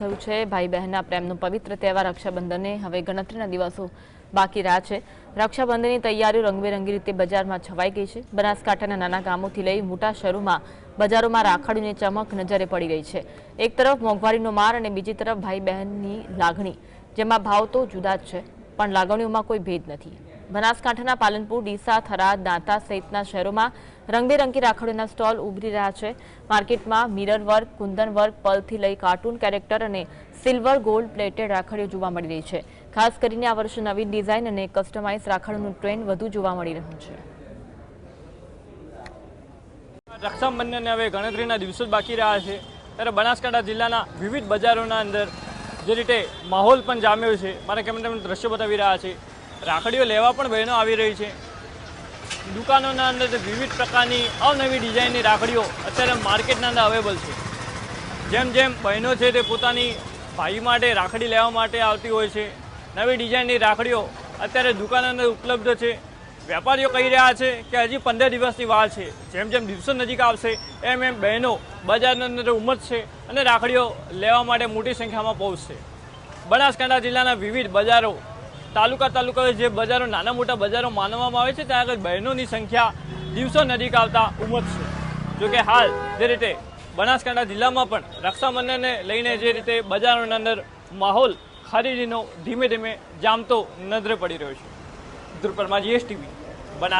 થયું છે. ભાઈ બહેનના પ્રેમનો પવિત્ર તહેવાર રક્ષાબંધનને હવે ગણતરીના દિવસો બાકી રહ્યા છે. રક્ષાબંધનની તૈયારીઓ રંગબેરંગી રીતે બજારમાં છવાઈ ગઈ છે. બનાસકાંઠાના નાના ગામોથી લઈ મોટા શહેરોમાં બજારોમાં રાખડીની ચમક નજરે પડી રહી છે. એક તરફ મોંઘવારીનો માર અને બીજી તરફ ભાઈ બહેનની લાગણી, જેમાં ભાવ તો જુદા જ છે, પણ લાગણીઓમાં કોઈ ભેદ નથી. બનાસકાંઠાના પાલનપુર, ડીસા, થરાદ, દાંતા સહિતના શહેરોમાં રંગબેરંગી રાખડીઓના સ્ટોલ ઉભરી રહ્યા છે. માર્કેટમાં મિરર વર્ક, કુંદન વર્ક, પલથી લઈ કાર્ટૂન કેરેક્ટર અને સિલ્વર ગોલ્ડ પ્લેટેડ રાખડીઓ જોવા મળી રહી છે. ખાસ કરીને આ વર્ષે નવી ડિઝાઇન અને કસ્ટમાઇઝ રાખડીનું ટ્રેન્ડ વધુ જોવા મળી રહ્યું છે. રક્ષાબંધનને હવે ગણતરીના દિવસો બાકી રહ્યા છે. ત્યારે બનાસકાંઠા જિલ્લાના વિવિધ બજારોના અંદર જે રીતે માહોલ પણ જામ્યો છે. મારા કેમેરામેન દ્રશ્યો બતાવી રહ્યા છે. રાખડીઓ લેવા પણ બહેનો આવી રહી છે. દુકાનોના અંદર વિવિધ પ્રકારની અવનવી ડિઝાઇનની રાખડીઓ અત્યારે માર્કેટના અંદર અવેલેબલ છે. જેમ જેમ બહેનો છે તે પોતાની ભાઈ માટે રાખડી લેવા માટે આવતી હોય છે. નવી ડિઝાઇનની રાખડીઓ અત્યારે દુકાન અંદર ઉપલબ્ધ છે. વેપારીઓ કહી રહ્યા છે કે હજી પંદર દિવસની વાર છે. જેમ જેમ દિવસો નજીક આવશે, એમ એમ બહેનો બજારની અંદર ઉમટશે અને રાખડીઓ લેવા માટે મોટી સંખ્યામાં પહોંચશે. બનાસકાંઠા જિલ્લાના વિવિધ બજારો તાલુકા તાલુકા જે બજારો, નાના મોટા બજારો માનવામાં આવે છે, ત્યાં આગળ બહેનોની સંખ્યા દિવસો નજીક આવતા ઉમટશે જોકે હાલ જે રીતે બનાસકાંઠા જિલ્લામાં પણ રક્ષાબંધનને લઈને જે રીતે બજારોના અંદર માહોલ ખરીદીનો ધીમે ધીમે જામતો નજરે પડી રહ્યો છે. ધ્રુપરમાં જીએસટીવી, બનાસ